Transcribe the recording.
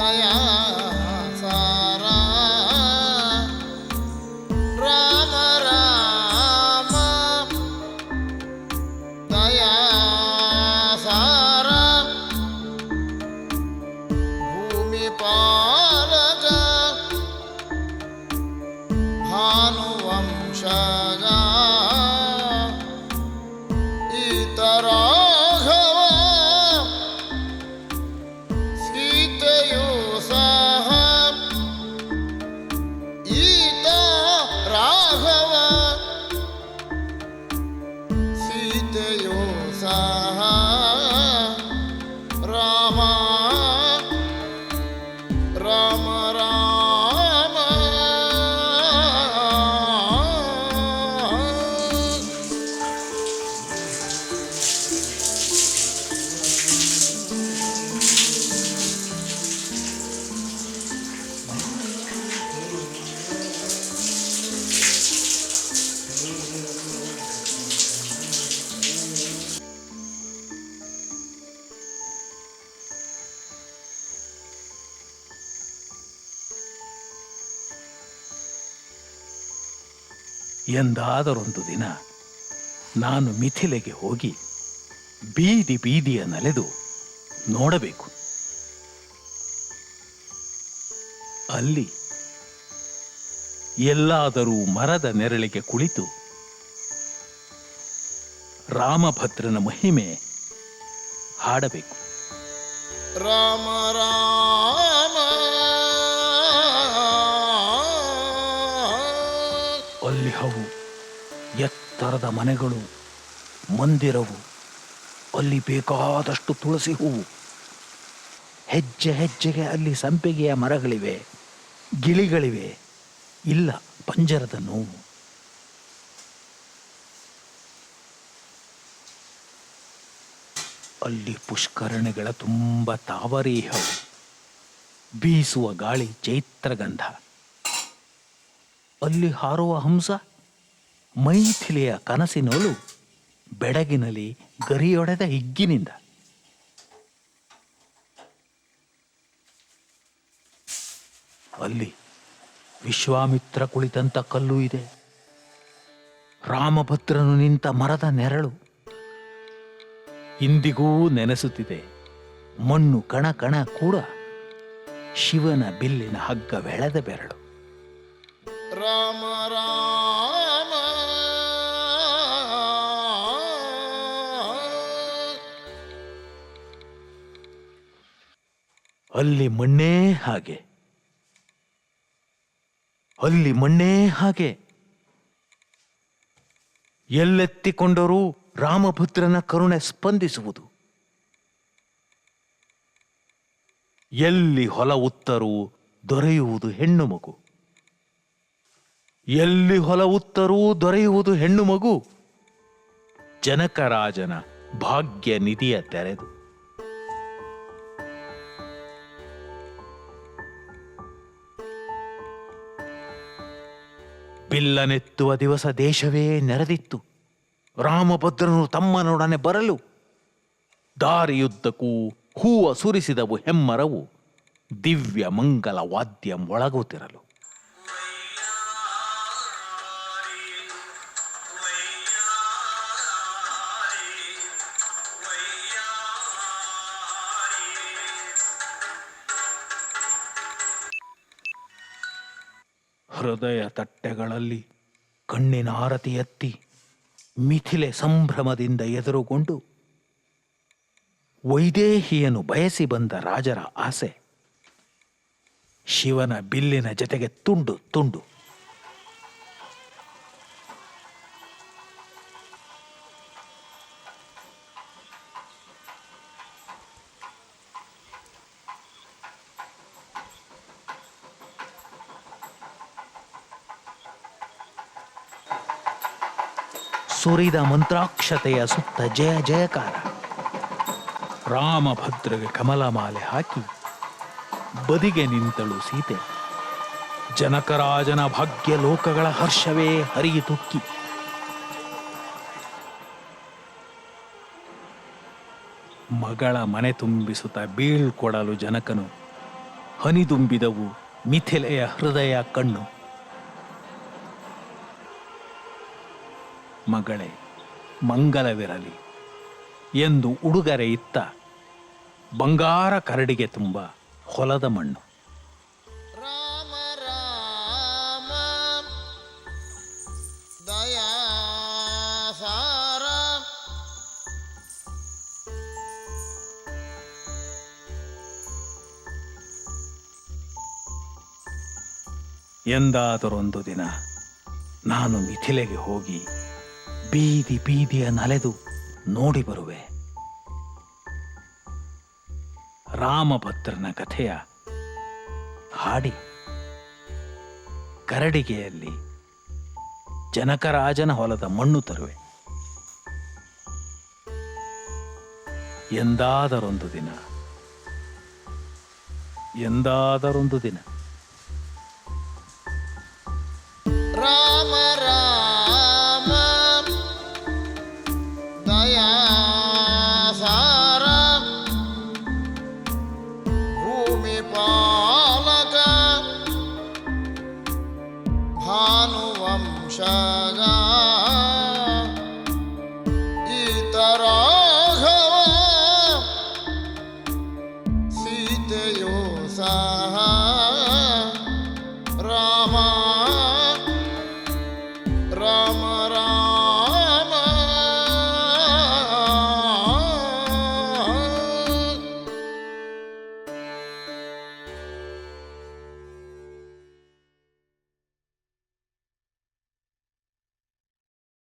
या सारा। राम राम। दया सारा। भूमि ಎಂದಾದರೊಂದು ದಿನ ನಾನು ಮಿಥಿಲೆಗೆ ಹೋಗಿ ಬೀದಿ ಬೀದಿಯ ನಲೆದು ನೋಡಬೇಕು. ಅಲ್ಲಿ ಎಲ್ಲಾದರೂ ಮರದ ನೆರಳಿಗೆ ಕುಳಿತು ರಾಮಭದ್ರನ ಮಹಿಮೆ ಹಾಡಬೇಕು. ರಾಮ ರಾಮ. ಅಲ್ಲಿ ಹವು ಎತ್ತರದ ಮನೆಗಳು, ಮಂದಿರವು, ಅಲ್ಲಿ ಬೇಕಾದಷ್ಟು ತುಳಸಿ ಹೂವು. ಹೆಜ್ಜೆ ಹೆಜ್ಜೆಗೆ ಅಲ್ಲಿ ಸಂಪಿಗೆಯ ಮರಗಳಿವೆ, ಗಿಳಿಗಳಿವೆ. ಇಲ್ಲ ಪಂಜರದ ನೋವು. ಅಲ್ಲಿ ಪುಷ್ಕರಣಿಗಳ ತುಂಬ ತಾವರೀಹವು. ಬೀಸುವ ಗಾಳಿ ಚೈತ್ರಗಂಧ ಅಲ್ಲಿ ಹಾರುವ ಹಂಸ, ಮೈಥಿಲಿಯ ಕನಸಿನೋಲು, ಬೆಡಗಿನಲ್ಲಿ ಗರಿಯೊಡೆದ ಹಿಗ್ಗಿನಿಂದ. ಅಲ್ಲಿ ವಿಶ್ವಾಮಿತ್ರ ಕುಳಿತಂತ ಕಲ್ಲು ಇದೆ. ರಾಮಭದ್ರನು ನಿಂತ ಮರದ ನೆರಳು. ಇಂದಿಗೂ ನೆನೆಸುತ್ತಿದೆ. ಮಣ್ಣು ಕಣ ಕಣ ಕೂಡ ಶಿವನ ಬಿಲ್ಲಿನ ಹಗ್ಗವೆಳೆದ ಬೆರಳು. ರಾಮ ರಾಮ. ಅಲ್ಲಿ ಮಣ್ಣೇ ಹಾಗೆ. ಅಲ್ಲಿ ಮಣ್ಣೇ ಹಾಗೆ. ಎಲ್ಲೆತ್ತಿಕೊಂಡರೂ ರಾಮಭದ್ರನ ಕರುಣೆ ಸ್ಪಂದಿಸುವುದು. ಎಲ್ಲಿ ಹೊಲ ಉತ್ತರೂ ದೊರೆಯುವುದು ಹೆಣ್ಣು ಮಗು. ಎಲ್ಲಿ ಹೊಲವುತ್ತರೂ ದೊರೆಯುವುದು ಹೆಣ್ಣು ಮಗು. ಜನಕರಾಜನ ಭಾಗ್ಯ ನಿಧಿಯ ತೆರೆದು. ಬಿಲ್ಲನೆತ್ತುವ ದಿವಸ ದೇಶವೇ ನೆರೆದಿತ್ತು. ರಾಮಭದ್ರನು ತಮ್ಮನೊಡನೆ ಬರಲು. ದಾರಿಯುದ್ದಕ್ಕೂ ಹೂವ ಸುರಿಸಿದವು ಹೆಮ್ಮರವು. ದಿವ್ಯ ಮಂಗಲ ವಾದ್ಯ ಮೊಳಗುತ್ತಿರಲು ಹೃದಯ ತಟ್ಟೆಗಳಲ್ಲಿ ಕಣ್ಣಿನ ಆರತಿ ಎತ್ತಿ ಮಿಥಿಲೆ ಸಂಭ್ರಮದಿಂದ ಎದುರುಗೊಂಡು ವೈದೇಹಿಯನ್ನು ಬಯಸಿ ಬಂದ ರಾಜರ ಆಸೆ ಶಿವನ ಬಿಲ್ಲಿನ ಜೊತೆಗೆ ತುಂಡು ತುಂಡು. ಸುರಿದ ಮಂತ್ರಾಕ್ಷತೆಯ ಸುತ್ತ ಜಯ ಜಯಕಾರ. ರಾಮಭದ್ರಗೆ ಕಮಲಮಾಲೆ ಹಾಕಿ ಬದಿಗೆ ನಿಂತಳು ಸೀತೆ. ಜನಕರಾಜನ ಭಾಗ್ಯ ಲೋಕಗಳ ಹರ್ಷವೇ ಹರಿಯಿತುಕ್ಕಿ ಮಗಳ ಮನೆ ತುಂಬಿಸುತ್ತ ಬೀಳ್ಕೊಡಲು ಜನಕನು ಹನಿದುಂಬಿದವು ಮಿಥಿಲೆಯ ಹೃದಯ ಕಣ್ಣು. ಮಗಳೇ ಮಂಗಲವಿರಲಿ. ಎಂದು ಉಡುಗೊರೆ ಇತ್ತ ಬಂಗಾರ ಕರಡಿಗೆ ತುಂಬ ಹೊಲದ ಮಣ್ಣು. ರಾಮ ರಾಮ ದಯಾ ಸಾರ ಎಂದಾದರೊಂದು ದಿನ ನಾನು ಮಿಥಿಲೆಗೆ ಹೋಗಿ ಬೀದಿ ಬೀದಿಯ ನಲೆದು ನೋಡಿ ಬರುವೆ. ರಾಮಭದ್ರನ ಕಥೆಯ ಹಾಡಿ. ಕರಡಿಗೆಯಲ್ಲಿ ಜನಕರಾಜನ ಹೊಲದ ಮಣ್ಣು ತರುವೆ. ಎಂದಾದರೊಂದು ದಿನ ಎಂದಾದರೊಂದು ದಿನ. তারা